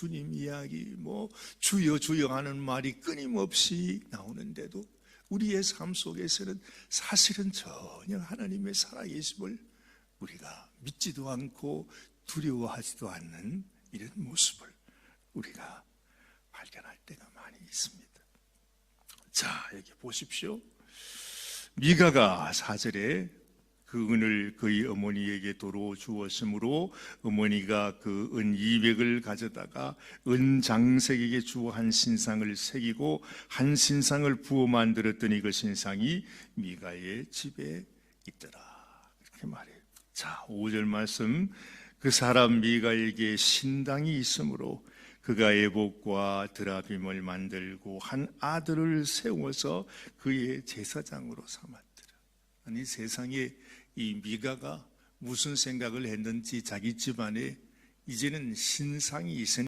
주님 이야기, 뭐 주여 주여 하는 말이 끊임없이 나오는데도 우리의 삶 속에서는 사실은 전혀 하나님의 살아계심을 우리가 믿지도 않고 두려워하지도 않는 이런 모습을 우리가 발견할 때가 많이 있습니다. 자, 여기 보십시오. 미가가 사절에 그 은을 그의 어머니에게 도로 주었으므로 어머니가 그 은 200을 가져다가 은 장색에게 주어 한 신상을 새기고 한 신상을 부어 만들었더니 그 신상이 미가의 집에 있더라. 이렇게 말해요. 자, 5절 말씀. 그 사람 미가에게 신당이 있으므로 그가 애복과 드라빔을 만들고 한 아들을 세워서 그의 제사장으로 삼았더라. 아니 세상에 이 미가가 무슨 생각을 했는지 자기 집안에 이제는 신상이 있으니